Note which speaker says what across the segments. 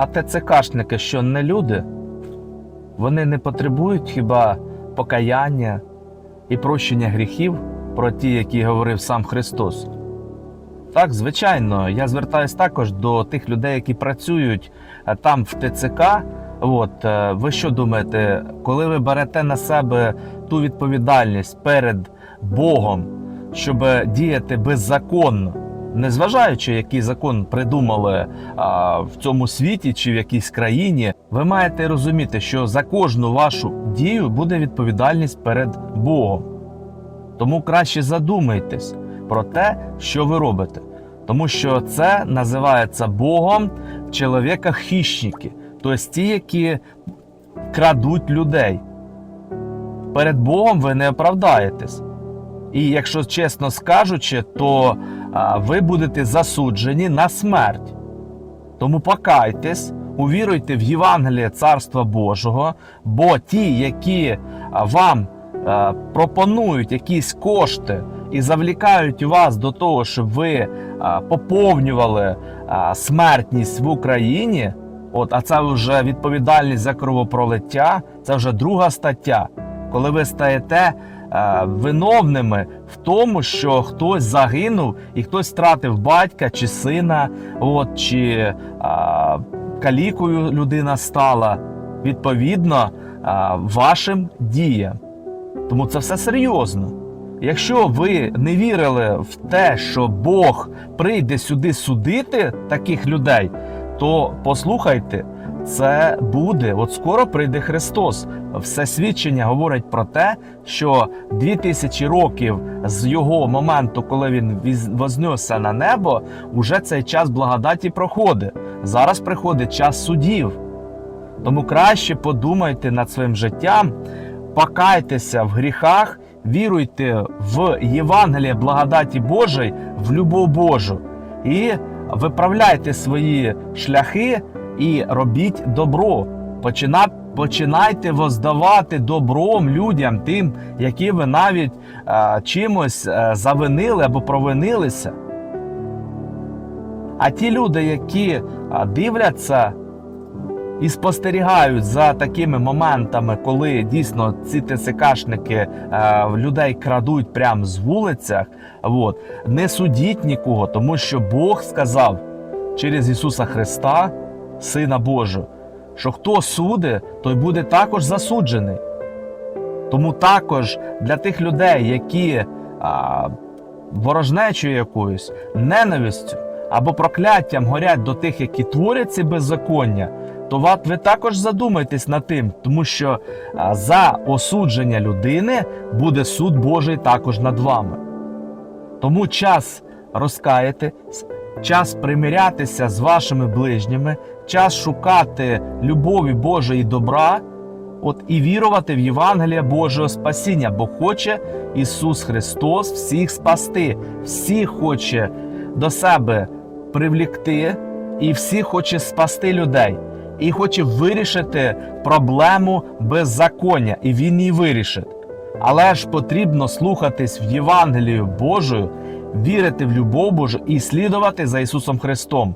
Speaker 1: А ТЦКшники що не люди? Вони не потребують хіба покаяння і прощення гріхів про ті, які говорив сам Христос. Так, звичайно, я звертаюсь також до тих людей, які працюють е, там в ТЦК. От, е, ви що думаєте, коли ви берете на себе ту відповідальність перед Богом, щоб діяти беззаконно, незважаючи, який закон придумали а, в цьому світі чи в якійсь країні, ви маєте розуміти, що за кожну вашу дію буде відповідальність перед Богом. Тому краще задумайтесь про те, що ви робите. Тому що це називається Богом чоловіка хищники, тобто ті, які крадуть людей. Перед Богом ви не оправдаєтесь. І якщо чесно скажучи, то а, ви будете засуджені на смерть. Тому покайтесь, увіруйте в Євангеліє Царства Божого, бо ті, які вам а, пропонують якісь кошти і завлікають вас до того, щоб ви а, поповнювали а, смертність в Україні, от, а це вже відповідальність за кровопролиття, це вже друга стаття, коли ви стаєте виновними в тому, що хтось загинув і хтось втратив батька чи сина, от, чи е, калікою людина стала відповідно е, вашим діям. Тому це все серйозно. Якщо ви не вірили в те, що Бог прийде сюди судити таких людей, то послухайте, це буде. От скоро прийде Христос. Все свідчення говорить про те, що 2000 років з його моменту, коли він вознесся на небо, уже цей час благодаті проходить. Зараз приходить час судів. Тому краще подумайте над своїм життям, покайтеся в гріхах, віруйте в Євангеліє благодаті Божої, в любов Божу і виправляйте свої шляхи і робіть добро. Почина, починайте воздавати добром людям, тим, які ви навіть е, чимось е, завинили або провинилися. А ті люди, які е, дивляться і спостерігають за такими моментами, коли дійсно ці ТЦКшники е, людей крадуть прямо з вулицях, от, не судіть нікого, тому що Бог сказав через Ісуса Христа, Сина Божого, що хто судить, той буде також засуджений. Тому також для тих людей, які а, ворожнечою якоюсь, ненавистю або прокляттям горять до тих, які творять ці беззаконня, то ви також задумайтесь над тим, тому що а, за осудження людини буде суд Божий також над вами. Тому час розкаятись, час примирятися з вашими ближніми, час шукати любові Божої добра, от і вірувати в Євангеліє Божого спасіння, бо хоче Ісус Христос всіх спасти, всіх хоче до себе привлікти, і всіх хоче спасти людей. І хоче вирішити проблему беззаконня, і він її вирішить. Але ж потрібно слухатись в Євангелію Божою, вірити в любов Божу і слідувати за Ісусом Христом.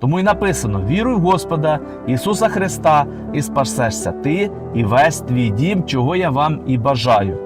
Speaker 1: Тому й написано: віруй в Господа Ісуса Христа, і спасешся ти і весь твій дім, чого я вам і бажаю.